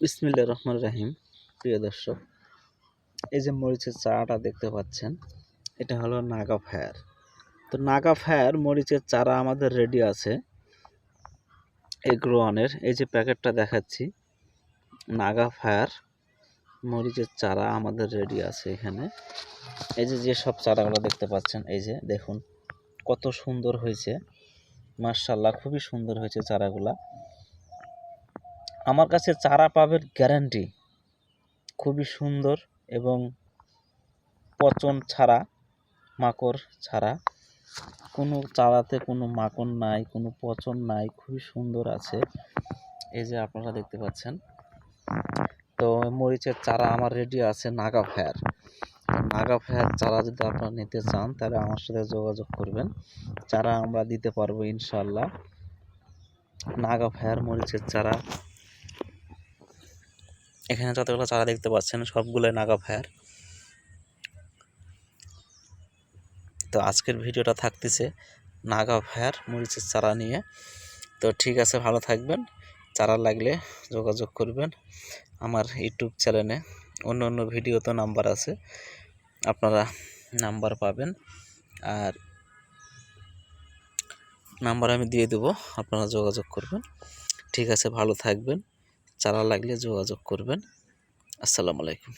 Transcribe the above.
বিসমিল্লা রহমান রাহিম, প্রিয় দর্শক। এই যে মরিচের চারাটা দেখতে পাচ্ছেন, এটা হলো নাগা ফায়ার। তো নাগা ফায়ার, মরিচের চারা আমাদের রেডি আছে। এগ্রোয়ানের এই যে প্যাকেটটা দেখাচ্ছি, নাগা ফায়ার, মরিচের চারা আমাদের রেডি আছে এখানে। এই যে যে সব চারাগুলো দেখতে পাচ্ছেন, এই যে দেখুন, কত সুন্দর হয়েছে। মার্শাল্লাহ খুবই সুন্দর হয়েছে চারাগুলা। আমার কাছে চারা পাবের গ্যারান্টি খুবই সুন্দর এবং পচন ছাড়া, মাকড় ছাড়া। কোনো চারাতে কোনো মাকড় নাই, কোনো পচন নাই, খুবই সুন্দর আছে। এই যে আপনারা দেখতে পাচ্ছেন। তো মরিচের চারা আমার রেডি আছে নাগা ফায়ার নাগা ফায়ার চারা যদি আপনারা নিতে চান, তাহলে আমার সাথে যোগাযোগ করবেন। চারা আমরা দিতে পারব ইনশাল্লাহ নাগা ফায়ার মরিচের চারা এখানে যতগুলো চারা দেখতে পাচ্ছেন, সবগুলোই নাগা ফায়ার। তো আজকের ভিডিওটা থাকতেছে নাগা ফায়ার, মরিচের চারা নিয়ে। তো ঠিক আছে, ভালো থাকবেন। চারা লাগলে যোগাযোগ করবেন আমার ইউটিউব চ্যানেলে। অন্য অন্য ভিডিওতে নাম্বার আছে, আপনারা নাম্বার পাবেন। আর নাম্বার আমি দিয়ে দেবো, আপনারা যোগাযোগ করবেন। ঠিক আছে, ভালো থাকবেন। চারা লাগলে যোগাযোগ করবেন। আসসালামু আলাইকুম।